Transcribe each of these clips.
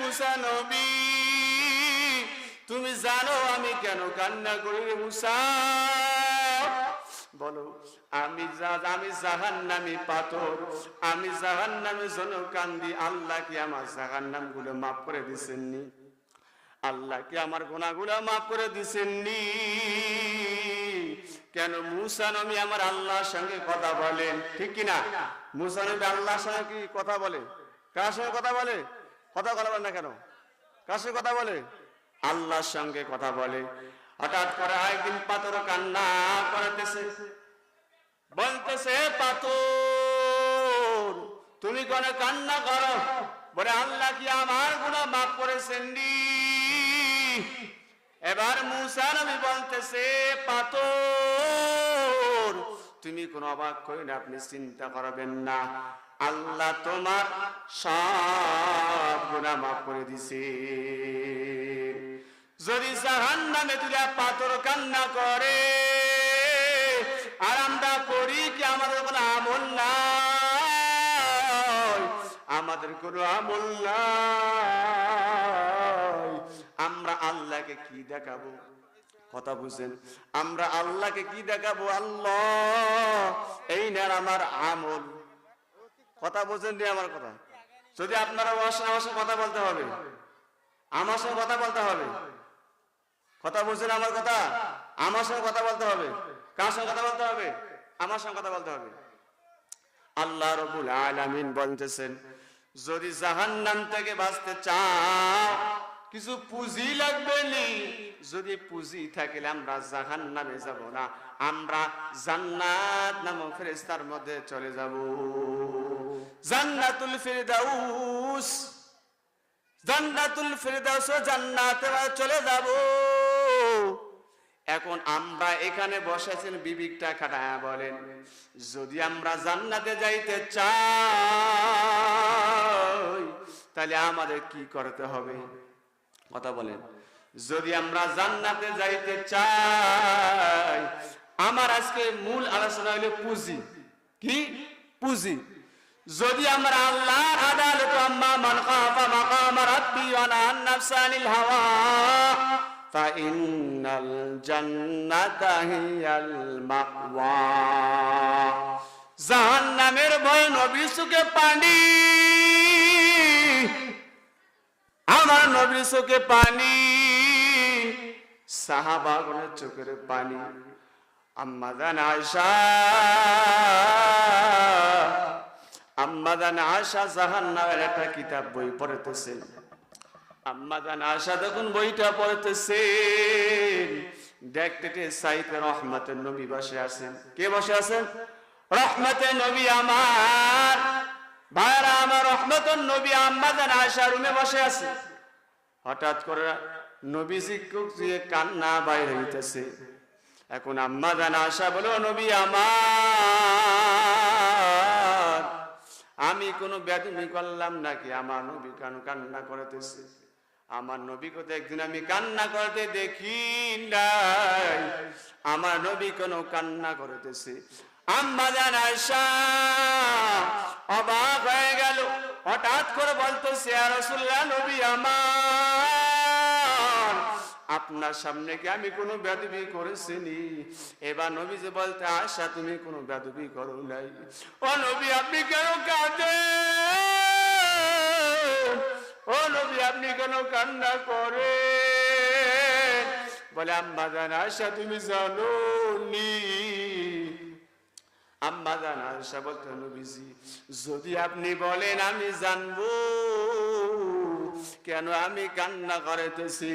মুসা নবী? তুমি জানো আমি কেন কান্না করি রে মুসা? বলো, আমি আমি জাহান নামি পাথর, আমি জাহান নামে জন কান্দি আল্লাহ কি আমার জাহান নামগুলো মাফ করে দিছেননি? আল্লাহ কি আমার গুণাগুলো মাফ করে দিছেননি? কেন মুসা নবী আমার আল্লাহর সঙ্গে কথা বলেন, ঠিক কি না মুসা নবী আল্লাহর সঙ্গে কি কথা বলে? কার সঙ্গে কথা বলে? কথা কথা বলে না কেন? সঙ্গে কথা বলে? আল্লাহর সঙ্গে কথা বলে। হঠাৎ করে একদিন পাথর কান্না করাতেছে। বলতেছে, পাথর, তুমি কোন কান্না করো। বলে, আল্লাহ কি আমার গুণা মাফ করেছেন? এবার মুসার আমি বলতেছে, পাথর, তুমি কোন অবাক করি না আপনি চিন্তা করবেন না। আল্লাহ তোমার সব গুণা মাফ করে দিছে। যদি জাহান নামে তুলে পাথর কান্না করে আর আমরা করি কি আমাদের কোনো আমল নাই? আমাদের কোনো আমল নাই। আমরা আল্লাহকে কি দেখাবো? কথা বুঝেন, আমরা আল্লাহকে কি দেখাবো? আল্লাহ, এই নেন আমার আমল। কথা বুঝেন নি আমার কথা? যদি আপনারা সঙ্গে আমার সঙ্গে কথা বলতে হবে। আমার সঙ্গে কথা বলতে হবে। কথা বুঝছেন আমার কথা? আমার সঙ্গে কথা বলতে হবে। কার সঙ্গে কথা বলতে হবে? আমার সঙ্গে কথা বলতে হবে। আল্লাহ রবুল আলামিন বলতেছেন, যদি জাহান্নাম থেকে বাঁচতে চাও কিছু পুঁজি লাগবে নি? যদি পুঁজি থাকলে আমরা জাহান্নামে যাব না, আমরা জান্নাত নামক ফেরেশতার মধ্যে চলে যাব। জান্নাতুল ফিরদাউস জান্নাতুল ফিরদাউস জান্নাতে চলে যাব। এখন আমরা এখানে বসেছেন বিবিকটা খাটায়া বলেন, যদি আমরা জান্নাতে যাইতে চাই, তাহলে আমাদের কি করতে হবে? কথা বলেন। যদি আমরা জান্নাতে যাইতে চাই, আমার আজকে মূল আলোচনা হলো পুঁজি। কি? পুঁজি। যদি আমরা আল্লাহর আদালত আম্মা মান খাফা মাকাম রাব্বি ওয়া নাহান নাফসা আনিল হাওয়া ফাইন্নাল জান্নাতা হিয়াল মাওয়া। জাহান্নামের ভয় নবীর চোখে পানি। আমার নবীর চোখে পানি। সাহাবাগণের চোখের পানি। আম্মাদান আয়সা আম্মাদান আশা জাহান্নামের একটা কিতাব বই পড়তেছেন আম্মাদান আশা দেখুন বইটা পড়তেছেন দেখতে সাইতে রহমতের নবী বসে আছেন। কে বসে আছেন? রহমতের নবী আমার। ভাইরা আমার রহমতের নবী আম্মাদান আশা রুমে বসে আছে। হঠাৎ করে নবী শিক্ষক দিয়ে কান্না বাইরে হইতেছে। এখন আম্মা জানা আশা বলো নবী আমার, আমি কোনো ব্যাধমি করলাম নাকি? আমার নবী কেন কান্না করতেছে? আমার নবী কোথাও একদিন আমি কান্না করতে দেখি নাই। আমার নবী কোনো কান্না করতেছে? আম্মা জান আয়সা অবাক হয়ে গেল। হঠাৎ করে বলতো আর রসুল্লাহ নবী আমার। আপনার সামনে কি আমি কোনো বেদবি করেছিনি? এবার নবী যে বলতে আশা তুমি কোনো বেদবি করো নাই। ও নবী, আপনি কেন কাঁদেন? ও নবী, আপনি কেন কান্না করে বলে, আম্মা জান আশা তুমি জানো নি আম্মা জান আশা বলতে নবীজি, যদি আপনি বলেন আমি জানব, কেন আমি কান্না করেতেছি?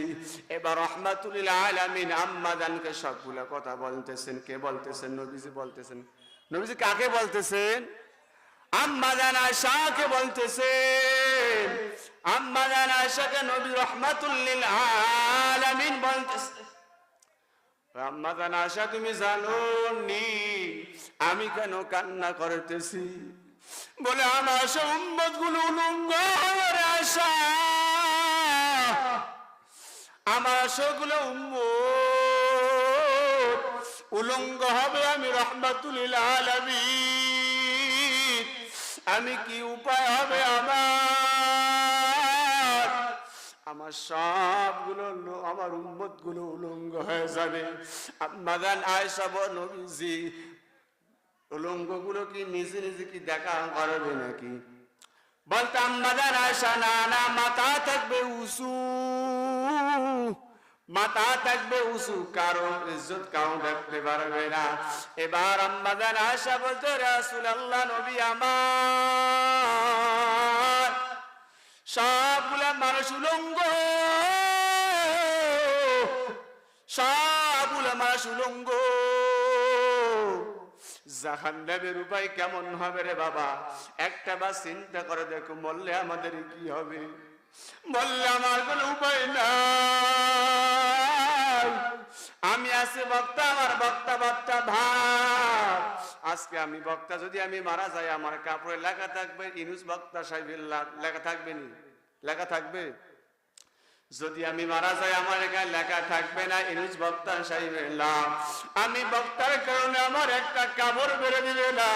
এবার রহমাতুল্লাহ আলামিন আম্মা জানকে সবগুলো কথা বলতেছেন। কে বলতেছেন? নবীজি বলতেছেন। নবীজি কাকে বলতেছেন? আম্মা জান আয়সাকে বলতেছেন। আম্মা জান আয়সাকে নবী রহমাতুল্লিল আলামিন বলতেছেন। আম্মা জান আয়সা তুমি জানো নি আমি কেন কান্না করতেছি? বলে আমার সম্মতগুলো উলঙ্গ আশা। আমার সেগুলো উলঙ্গ হবে আমি রহমাতুল আলামিন। আমি কি উপায় হবে আমার? আমার সবগুলো আমার উম্মতগুলো উলঙ্গ হয়ে যাবে। আম্মাদান আয়সা নবীজি উলঙ্গগুলো কি নিজে নিজে কি দেখা করবে নাকি? বলতাম মাদার আয়সা না না, মাথা থাকবে উসু মাথা থাকবে উসু কারও ইজ্জত কাউ দেখতে পারবে না। এবার আম্মাদার আয়সা বলতে রাসুল আল্লাহ নবী আমার। সবগুলা মানুষ উলঙ্গ। সবগুলা মানুষ উলঙ্গ। জাহান্নামের উপায় কেমন হবে রে বাবা? একটা বা চিন্তা করে দেখো বললে আমাদের কি হবে? বললে আমার কোনো উপায় নাই। আমি আছি বক্তা, আমার বক্তা বক্তা ভাব আজকে আমি বক্তা, যদি আমি মারা যাই, আমার কাপড়ে লেখা থাকবে, ইনুস বক্তা সাহেবের লেখা থাকবে নি? লেখা থাকবে? যদি আমি মারা যাই, আমার এখানে লেখা থাকবে না ইনুজ বক্তা সাহেবের লাভ আমি বক্তার কারণে আমার একটা কাপড় বেড়ে দিবে না,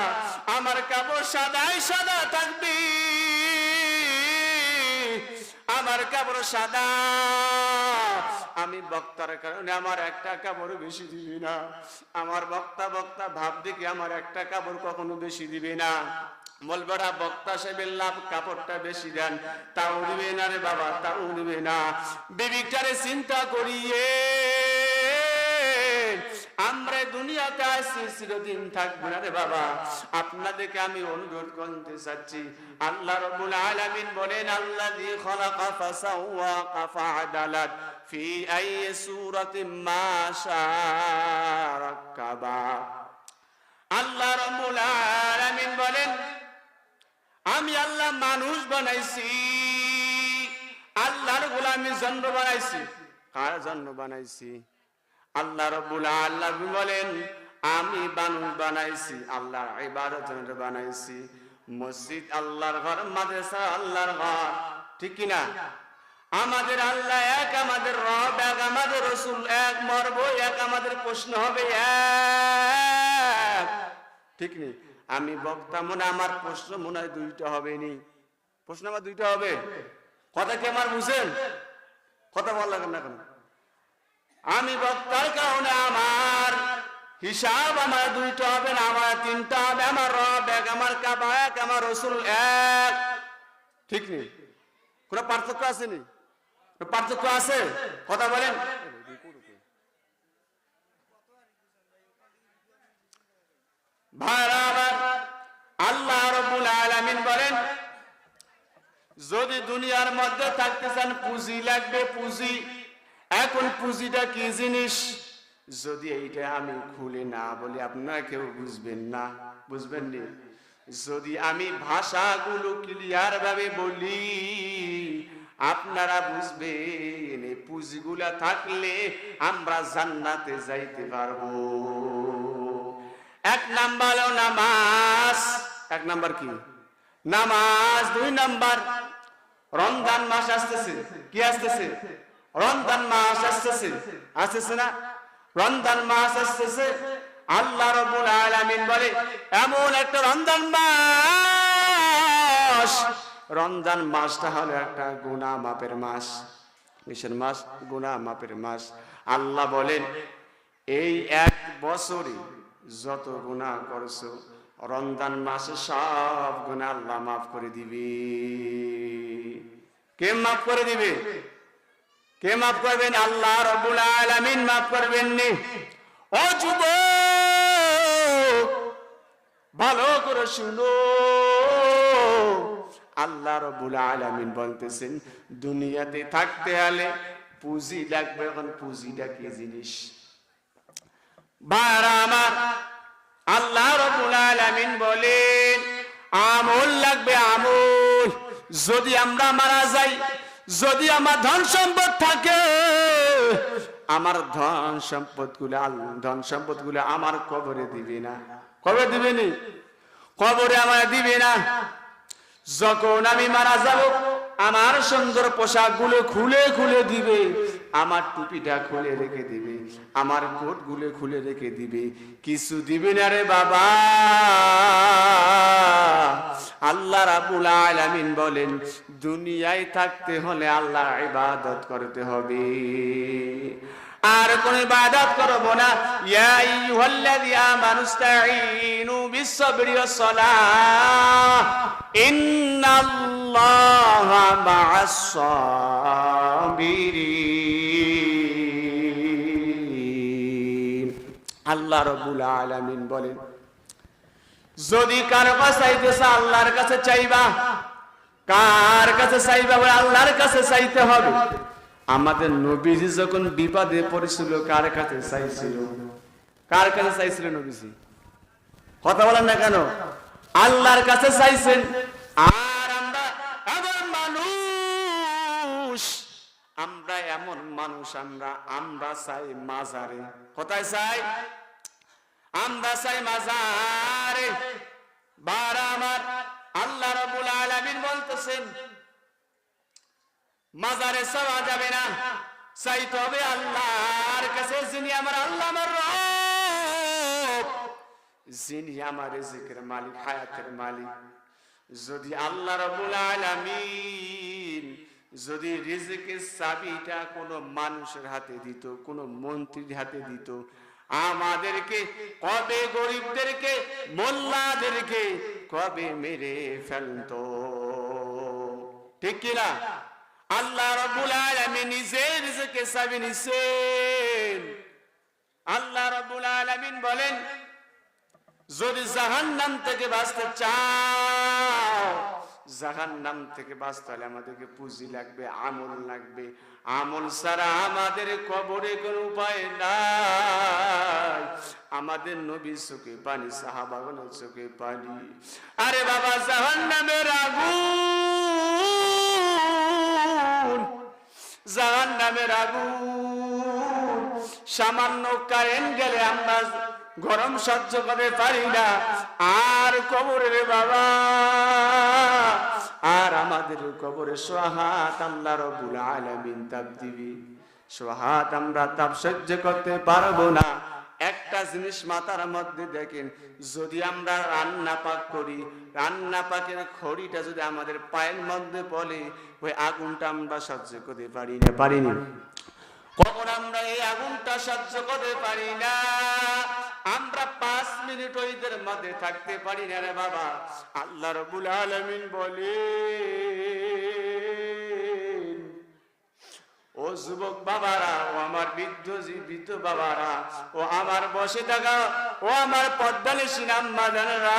আমার কাপড় সাদাই সাদা থাকবে। আমার কাপড় সাদা আমি বক্তার কারণে আমার একটা কাপড় বেশি দিবি না। আমার বক্তা বক্তা ভাব দেখে আমার একটা কাপড় কখনো বেশি দিবে না। বলবেরা, বক্তা সাহেবের লাভ কাপড়টা বেশি দেন। তাও দিবে না রে বাবা, তাও দিবে না। চিন্তা করিয়ে আমরা দুনিয়াতে আসছি চিরদিন থাকব না রে বাবা। আপনাদেরকে আমি অনুরোধ করতে চাচ্ছি, আল্লাহ রব্বুল আলামিন বলেন, আল্লাযী খালাকা ফাসাওয়া ফাআদালাত। ফি আই সূরাতিন মা শাআ রাক্কাবা আল্লাহ রব্বুল আলামিন বলেন, আমি আল্লাহ মানুষ বানাইছি, আল্লাহর গোলামির জন্য বানাইছি। কার জন্য বানাইছি? আল্লাহ রব্বুল আলামিন বলেন, আমি মানুষ বানাইছি, আল্লাহর ইবাদতের জন্য বানাইছি। মসজিদ আল্লাহর ঘর, মাদ্রাসা আল্লাহর ঘর, ঠিক কি না আমাদের আল্লাহ এক, আমাদের রব এক, আমাদের রসুল এক, মরব এক, আমাদের প্রশ্ন হবে এক। ঠিক নেই? আমি বক্তা মনে আমার প্রশ্ন মনে হয় দুইটা হবে নি প্রশ্ন আমার দুইটা হবে? কথা কি আমার বুঝেন? কথা বল লাগেন না কেন? আমি বক্তার কারণে আমার হিসাব আমার দুইটা হবে না, আমার তিনটা হবে, আমার রব এক, আমার কাবা এক, আমার রসুল এক। ঠিক নেই? কোন পার্থক্য আছে নি? কোনো পার্থক্য আছে? কথা বলেন। যদি দুনিয়ার মধ্যে থাকতে চান পুঁজি লাগবে, পুঁজি। এখন পুঁজিটা কি জিনিস? যদি এইটা আমি খুলে না বলি, আপনারা কেউ বুঝবেন না বুঝবেন যদি আমি ভাষাগুলো ক্লিয়ার ভাবে বলি আপনারা বুঝবেন, এই পুঁজিগুলা থাকলে আমরা জান্নাতে যাইতে পারব। এক নাম্বার নামাজ। এক নাম্বার কি? নামাজ, দুই নাম্বার, রমজান মাস আসতেছে। কি আসতেছে? রমজান মাস আসতেছে। আসতেছে না? রমজান মাস আসতেছে। আল্লাহ রবুল আলামিন বলে, এমন একটা রমজান মাস রমজান মাসটা হলো একটা গুনা মাপের মাস। কিসের মাস? গুনা মাপের মাস। আল্লাহ বলেন, এই এক বছরে যত গুণা করছ, রমজান মাসে সব গুণা আল্লাহ মাফ করে দিবে। কে মাফ করে দিবে? কে মাফ করবেন? আল্লাহ রব্বুল আলামিন মাফ করবেন নি ও ভালো করে শুনো। আল্লাহ রব্বুল আলামিন বলতেছেন, দুনিয়াতে থাকতে হলে পুঁজি লাগবে। এখন পুঁজিটা কি জিনিস? আমার আল্লাহ রব্বুল আলামিন বলেন, আমল লাগবে আমল। যদি আমরা মারা যাই, যদি আমার ধন সম্পদ থাকে, আমার ধন সম্পদগুলো ধন সম্পদগুলো আমার কবরে দিবে না। কবে দিবে নি? কবরে আমার দিবে না। যখন আমি মারা যাব, আমার সুন্দর পোশাকগুলো খুলে খুলে দিবে, আমার টুপিটা খুলে রেখে দিবে, আমার কোট গুলে খুলে রেখে দিবে। কিছু দিবে না রে বাবা। আল্লাহ রাবুল আলামিন বলেন, দুনিয়ায় থাকতে হলে আল্লাহ ইবাদত করতে হবে। আর কোন ইবাদত করব না। ইয়া আইয়ুহাল্লাযী আমানুস্তাঈনু বিস-সাবরি ওয়াস-সালাহ ইন্নাল্লাহা মা'আস-সাবিরিন। আল্লাহ রাব্বুল আলামিন বলেন, যদি কার কাছে আল্লাহর কাছে চাইবা, কার কাছে চাইবা বলে আল্লাহর কাছে চাইতে হবে? আমাদের নবীজি যখন বিপদে পড়েছিল, কার কাছে চাইছিল? কার কাছে চাইছিল নবীজি? কথা বলেন না কেন? আল্লাহর কাছে চাইছেন। আমরা এমন মানুষ, আমরা আমরা চাই মাজারে। কোথায় চাই? আমরা চাই মাজারে। বার আমার আল্লাহ রাব্বুল আলামিন বলতেছেন মাজারে চাওয়া যাবে না। চাইতে হবে আল্লাহর কাছে যিনি আমার আল্লাহ, আমার যিনি আমার রিজিকের মালিক, হায়াতের মালিক। যদি আল্লাহ রাব্বুল আলামিন যদি রিজিকের চাবিটা কোনো মানুষের হাতে দিত, কোনো মন্ত্রীর হাতে দিত, আমাদেরকে কবে গরিবদেরকে, মোল্লাদেরকে কবে মেরে ফেলতো? ঠিক কিনা? আল্লাহ রব্বুল আলামিন নিজে রিজিকে চাবি নিছেন। আল্লাহ রব্বুল আলামিন বলেন, যদি জাহান নাম থেকে বাঁচতে চাও জাহান নাম থেকে বাঁচতে হলে আমাদেরকে পুঁজি লাগবে, আমল লাগবে। আমল ছাড়া আমাদের কবরে কোনো উপায় নাই। আমাদের নবী চোখে পানি সাহাবাগনের চোখে পানি। আরে বাবা, জাহান্নামের আগুন! জাহান্নামের আগুন। সামান্য কারেন্ট গেলে আমরা গরম সহ্য করে পারি না। আর কবরের বাবা, আর আমাদের কবরে সোহাত আমরা রবুল আলমিন তাপ দিবি। সোহাত আমরা তাপ সহ্য করতে পারব না। একটা জিনিস মাথার মধ্যে দেখেন, যদি আমরা রান্না পাক করি, রান্না পাকের খড়িটা যদি আমাদের পায়ের মধ্যে পড়ে, ওই আগুনটা আমরা সহ্য করতে পারি না পারিনি কখন আমরা এই আগুনটা সহ্য করতে পারি না? আমরা পাঁচ মিনিট ওইদের মধ্যে থাকতে পারি না রে বাবা। আল্লাহ রবুল আলমিন বলে ও যুবক বাবারা, ও আমার বৃদ্ধ জীবিত বাবারা, ও আমার বসে থাকা, ও আমার পদ্মালেসী নাম্মা জানারা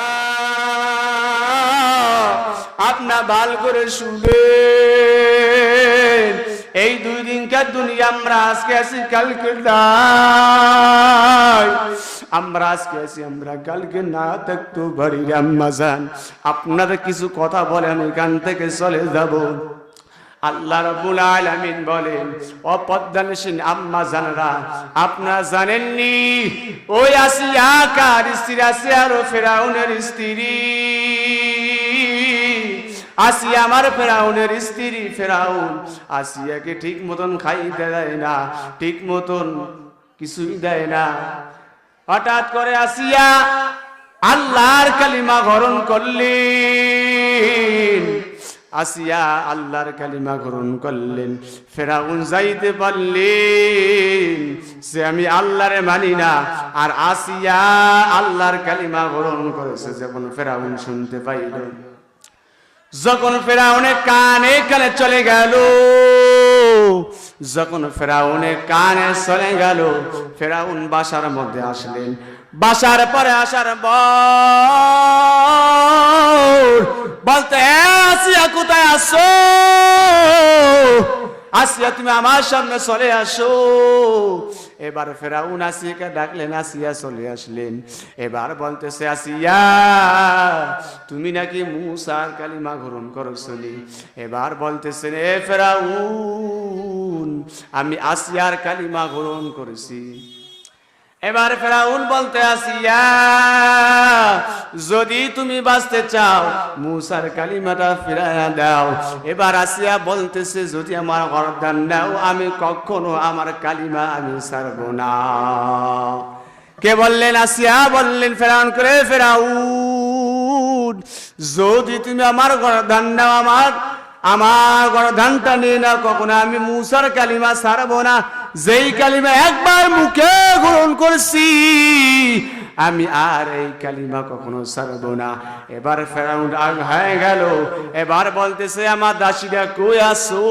আপনা ভালো করে শুনবেন এই দুই দিনকার দুনিয়া আমরা আজকে আছি, কালকে আমরা আজকে আছি, আমরা কালকে না থাকতো বাড়ির আম্মা যান আপনারা কিছু কথা বলেন ওইখান থেকে চলে যাব। আল্লাহ রাব্বুল আলামিন বলেন অপদ্দানসীন আম্মা জানরা, আপনারা জানেননি? ওই আসিয়া কার স্ত্রী? আসিয়ার ফেরাউনের স্ত্রী। আসিয়া আমার ফেরাউনের স্ত্রী ফেরাউন। আসিয়াকে ঠিক মতন খাইতে দেয় না? ঠিক মতন কিছুই দেয় না। হঠাৎ করে আসিয়া আল্লাহর কালিমা গ্রহণ করলেন। আসিয়া আল্লাহর কালিমা গ্রহণ করলেন। ফেরাউন যাইতে পারলেন, সে আমি আল্লাহরে মানি না। আর আসিয়া আল্লাহর কালিমা গ্রহণ করেছে যখন ফেরাউন শুনতে পাইল। যখন ফেরাউনে কানে কানে চলে গেল, যখন ফেরাউনে কানে চলে গেল, ফেরাউন বাসার মধ্যে আসলেন। বাসার পরে আসার বলতে আসিয়া আসো। আসিয়া তুমি আমার সামনে চলে আসো। এবার ফেরাউন আসিয়াকে ডাকলেন, আসিয়া চলে আসলেন। এবার বলতেছে, আসিয়া, তুমি নাকি মুসার কালিমা গ্রহণ করছনি? এবার বলতেছে এ ফেরাউন, আমি আসিয়ার কালিমা গ্রহণ করেছি। এবার ফেরাউন বলতে আসিয়া, যদি তুমি বাঁচতে চাও, মুসার কালিমাটা ফিরাইয়া দাও। এবার আসিয়া বলতেছে, যদি আমার গরদান দাও, আমি কখনো আমার কালিমা আমি ছাড়ব না। কে বললেন? আসিয়া বললেন ফেরাউন করে, ফেরাউন, যদি তুমি আমার গরদান দাও, আমার আমার গরদানটা নিয়ে না কখনো আমি মুসার কালিমা ছাড়বো না। যেই কালিমা একবার মুখে গ্রহণ করছি, আমি আর এই কালিমা কখনো ছাড়বো না। এবার ফেরাউন আগ হয়ে গেল, এবার বলতেছে, আমার দাসীরা কই আসো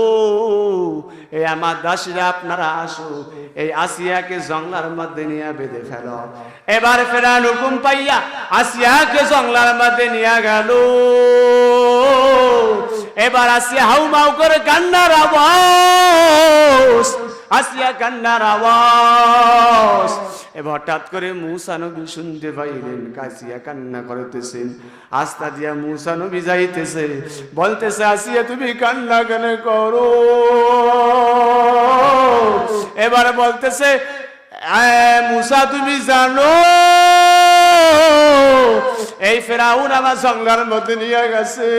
এই আমার দাসীরা আপনারা আসো, এই আসিয়াকে জংলার মধ্যে নিয়ে বেঁধে ফেলো। এবার ফেরান হুকুম পাইয়া আসিয়াকে জংলার মধ্যে নিয়ে গেল। এবার আসিয়া হাউ মাউ করে কান্নার আওয়াজ আসিয়া কান্নার আওয়াজ। এবার হঠাৎ করে মুসা নবী শুনতে পাইলেন কাসিয়া কান্না করতেছেন আস্তা দিয়া মুসা নবী যাইতেছে বলতেছে আসিয়া তুমি কান্না কেন করো? এবার বলতেছে "আহ, মুসা তুমি জানো এই ফেরাউন আমার জঙ্গলার মধ্যে নিয়ে গেছে।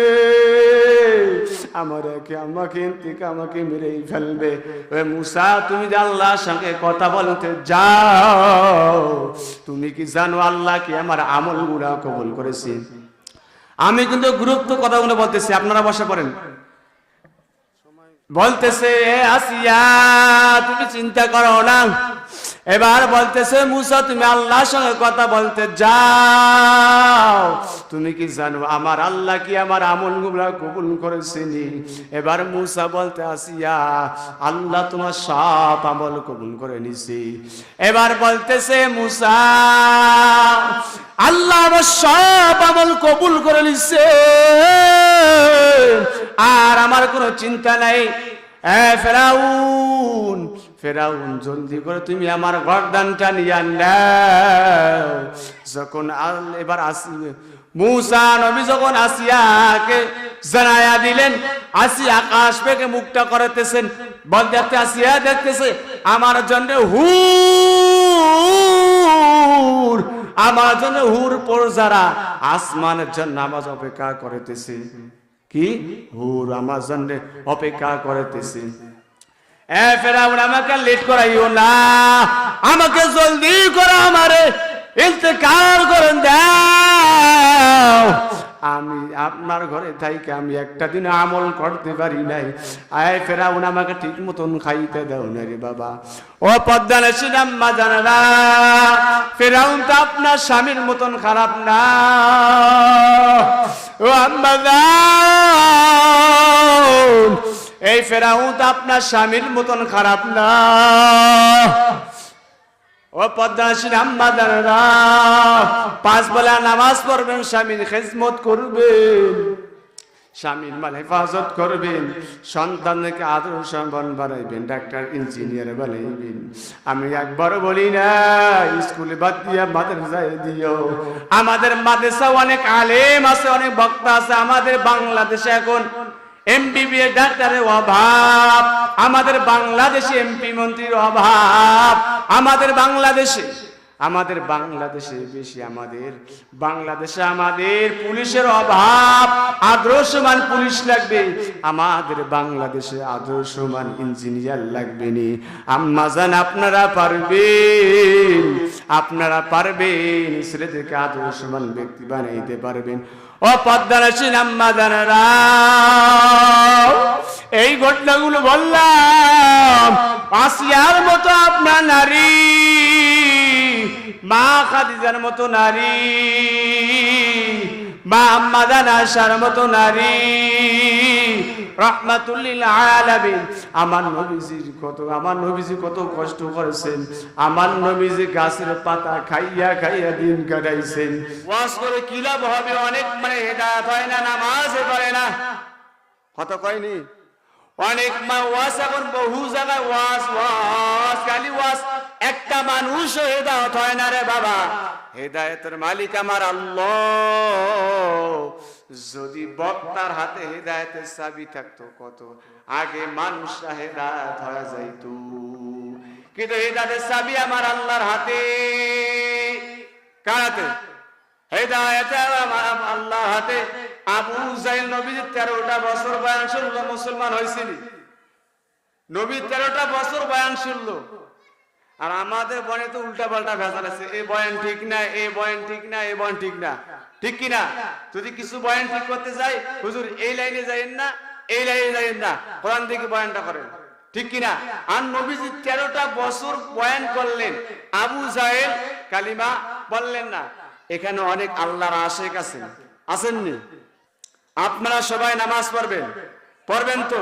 আমার একে আমাকে আমাকে মেরেই ফেলবে। ওই মুসা, তুমি যে আল্লাহর সঙ্গে কথা বলতে যাও, তুমি কি জানো আল্লাহ কি আমার আমলগুলা কবুল করেছে? আমি কিন্তু গুরুত্ব কথাগুলো বলতেছি, আপনারা বসে পড়েন। বলতেছে আসিয়া, তুমি চিন্তা করো না এবার বলতেছে, মুসা, তুমি আল্লাহর সঙ্গে কথা বলতে যাও। তুমি কি জানো, আমার আল্লাহ কি আমার আমলগুলা কবুল করেছেনি? এবার মুসা বলতে আসিয়া, আল্লাহ তোমার সব আমল কবুল করে নিছি। এবার বলতেছে, মুসা, আল্লাহ আমার সব আমল কবুল করে নিছে। আর আমার কোনো চিন্তা নাই। এ ফেরাউন ফেরাউন, জলদি করে তুমি আমার গরদানটা নিয়ে নাও যখন এবার আসিবে মুসা নবী যখন আসিয়াকে জানায়া দিলেন, আসি আকাশ পেকে মুখটা করতেছেন বল দেখতে আসিয়া দেখতেছে, আমার জন্য হুর, আমার জন্য হুর পর যারা আসমানের জন্য নামাজ অপেক্ষা করিতেছে। কি? হুর, আমার জন্য অপেক্ষা করিতেছে। এ ফেরাউন, আমাকে লেট করাইও না। আমাকে জলদি করো আমারে। ইন্তেকাল করেন, দাও। আমি আপনার ঘরে থাইকে আমি একটা দিন আমল করতে পারি নাই। আয় ফেরাউন, আমাকে ঠিক মতন খাইতে দাও না রে বাবা। ও পদ্মানে সিনাম্মা জানারা। ফেরাউন তো আপনার স্বামীর মতন খারাপ না। ও আম্মা তো আপনার স্বামীর মতন খারাপ না। ও পদ্মাসীন আম্মাদারা পাঁচ বেলা নামাজ পড়বেন, স্বামীর খেজমত করবেন, স্বামীর মাল হেফাজত করবেন, সন্তানকে আদর বানাইবেন ডাক্তার, ইঞ্জিনিয়ার বানাইবেন। আমি একবার বলি না, স্কুলে বাদ দিয়া মাদ্রাসায় দিও। আমাদের মাদ্রাসা অনেক আলেম আছে, অনেক বক্তা আছে, আমাদের বাংলাদেশে এখন এমবিবিএস ডাক্তারের অভাব, আমাদের বাংলাদেশে এমপি মন্ত্রীর অভাব, আমাদের বাংলাদেশে আমাদের বাংলাদেশে বেশি আমাদের, বাংলাদেশে আমাদের পুলিশের অভাব, আদর্শমান পুলিশ লাগবে, আমাদের বাংলাদেশে আদর্শমান ইঞ্জিনিয়ার লাগবে নি। আম্মাজান আপনারা পারবেন আপনারা পারবেন, ছেলেদেরকে আদর্শমান ব্যক্তি বানাইতে পারবেন। ও পদ্মারাশি আম্মাজানেরা এই ঘটনাগুলো বললাম, আসিয়ার মতো আপনার নারী, মা খাদিজার মতো নারী, মা আম্মাদান আসার মতো নারী আমার নবীজির কত, আমার নবীজি কত কষ্ট করেছেন। আমার নবীজি গাছের পাতা খাইয়া খাইয়া দিন কাটাইছেন। অনেক মানে হয় না না। কয়নি? অনেক মা এখন বহু জায়গায় ওয়াজ ওয়াজ, খালি ওয়াজ। একটা মানুষ হেদায়ত হয় না রে বাবা। হেদায়তের মালিক আমার আল্লাহ। যদি বক্তার হাতে হেদায়তের চাবি থাকতো, কত আগে মানুষরা হেদায়ত হয়ে যাইতো। কিন্তু হেদায়েতের চাবি আমার আল্লাহর হাতে। কার হাতে আমার আল্লাহর হাতে। আবু জাইল তেরোটা বছর বয়স শুনলো, মুসলমান হয়েছিল? নবী তেরোটা বছর বয়ান শুনলো। আর আমাদের বনে তো উল্টা পাল্টা ভেজাল আছে। এ বয়ান ঠিক না, এ বয়ান ঠিক না, এ বয়ান ঠিক না। ঠিক কি না যদি কিছু বয়ান ঠিক করতে যাই, হুজুর, এই লাইনে যাইেন না, এই লাইনে যাইেন না। কোরআন থেকে বয়ানটা করেন। ঠিক কি না আর নবীজি তেরোটা বছর বয়ান করলেন। আবু জাহেল কালিমা বললেন না। এখানে অনেক আল্লাহর আশেক আছেন। আসেননি আপনারা সবাই নামাজ পড়বেন। পড়বেন তো?